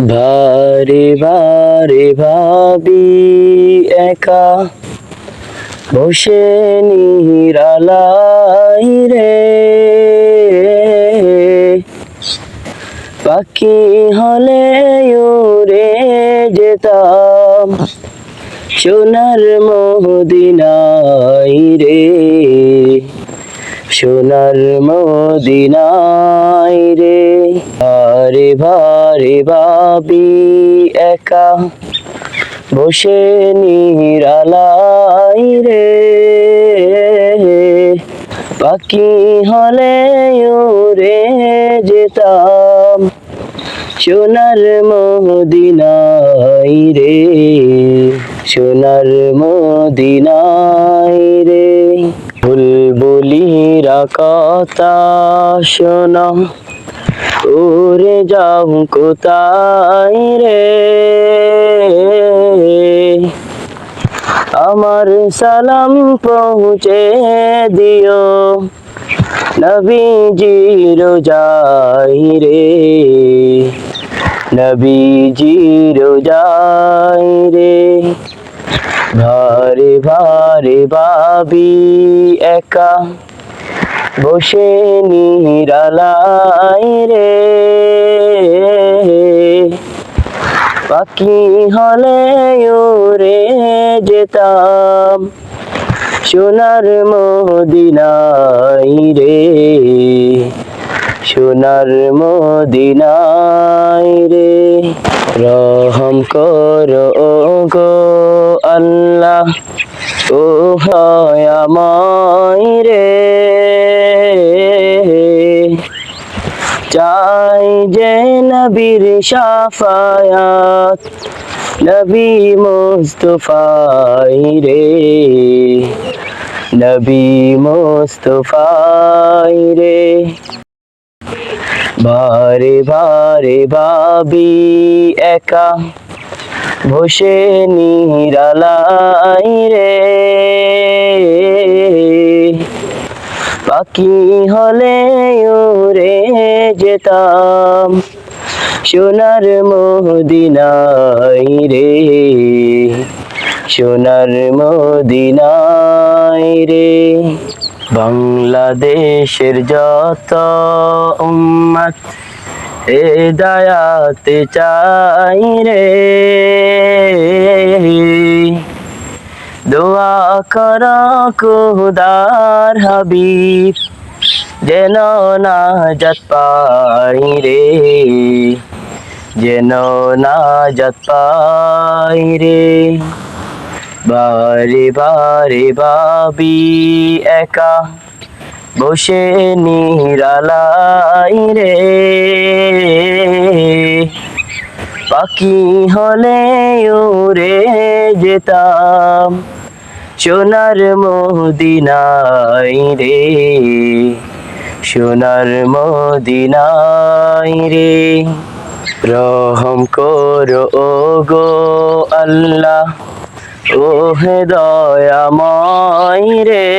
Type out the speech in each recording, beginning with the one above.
বারে বারে ভাবি একা। বসে নিরালাই রে। পাখি হলে উড়ে যেতাম। সোনার মদিনাই রে। সোনার মদিনাই রে আরে ভারে ভাবি একা। বসে নিরালাই রে, পাখি হলে রে যেতাম। সোনার মদিনাই রে, সোনার মদিনাই রে। কথা শোনা উড়ে যাও কোথায় রে? আমার সালাম পৌঁছে দিও, নবীজির যাই রে। নবীজির যাই রে। ভারে ভারে ভাবি একা বসে নিরালাই রে। পাখি হলে রে যেতাম সোনার মদিনাই রে। সোনার মদিনাই রে। রহম কর গো। আল্লাহ, ও আমায় রে। চাই যে নবীর সাফায়াত নবী মুস্তফাই রে। নবী মুস্তফাই রে। বারে বারে ভাবি একা বসে নিরালাই রে। পাখি হলে উড়ে যেতাম সোনার মদিনাই রে। সোনার মদিনাই রে। বাংলাদেশের যত উম্মত হেদায়াতে চাই রে। দোয়া কর খুদার হাবিব, যেন নাজাত পাই রে। যেন নাজাত পাই রে। বারে বারে ভাবি একা বসে নিরালাই রে। পাখি হলে উড়ে যেতাম সোনার মদিনাই রে, সোনার মদিনাই রে। রহম করো গো আল্লাহ। ও হে দয়াময় রে।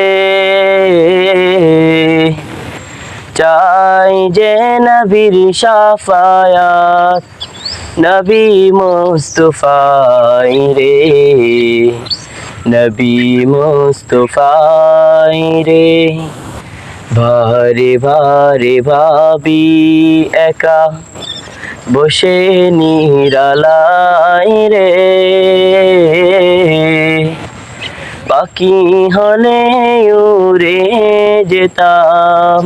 চাই যে নবীর সাফায়াত, নবী মুস্তফাই রে। নবী মুস্তফাই রে। ভারে ভারে ভাবি একা, বসে নিরালাই রে। বাকি হলে উড়ে যেতাম।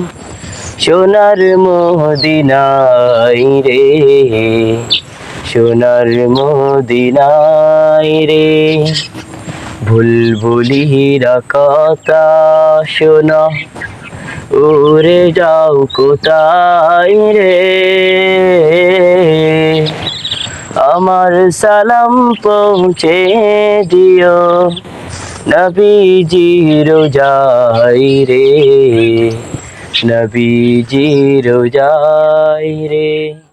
সোনার মদিনাই রে, সোনার মদিনাই রে। বুলবুলিরা কথা শোনা, উড়ে যাও কোথায় রে? আমার সালাম পৌঁছে দিও। নবীজির যাই রে নবীজির যাই রে।